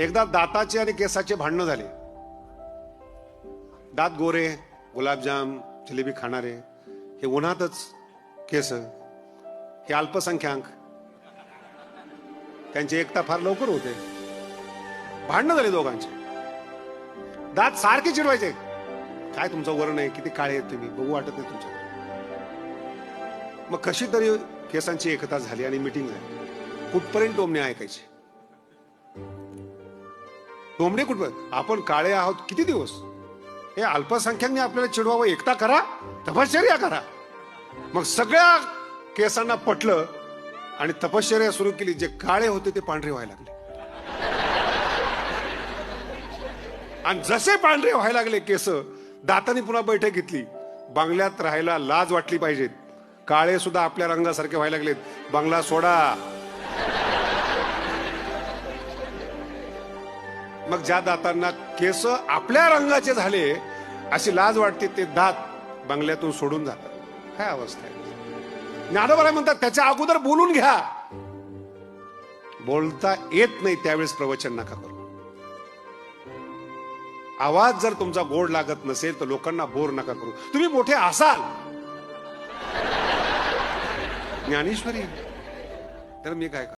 एकदा दाताचे आणि केसाचे भांडणं झाले. दात गोरे गुलाबजाम जिलेबी खाणारे हे उन्हातच केस हे अल्पसंख्याक. त्यांची एकता फार लवकर होते. भांडणं झाले दोघांचे. दात सारखे चिडवायचे काय तुमचं वर्ण आहे? किती काळे आहेत तुम्ही? बघू वाटत नाही तुमच्या. मग कशी तरी केसांची एकता झाली आणि मिटिंग झाली. कुठपर्यंत टोमणे ऐकायचे? टोमणे कुठपर्यंत आपण काळे आहोत किती दिवस? हे अल्पसंख्याकने आपल्याला चिडवावं एकता करा तपश्चर्या करा. मग सगळ्या केसांना पटलं आणि तपश्चर्या सुरू केली जे काळे होते ते पांढरे व्हायला लागले. आणि जसे पांढरे व्हायला लागले केस दाताने पुन्हा बैठक घेतली. बंगल्यात राहायला लाज वाटली पाहिजेत. काळे सुद्धा आपल्या रंगासारखे व्हायला लागलेत. बंगला सोडा. मग ज्या दातांना केस आपल्या रंगाचे झाले अशी लाज वाटते ते दात बंगल्यातून सोडून जातात. काय अवस्था आहे? ज्ञानोबराय म्हणतात त्याच्या अगोदर बोलून घ्या. बोलता येत नाही त्यावेळेस प्रवचन नका करू. आवाज जर तुमचा गोड लागत नसेल तर लोकांना बोर नका करू. तुम्ही मोठे असाल. ज्ञानेश्वरी. तर मी काय करू?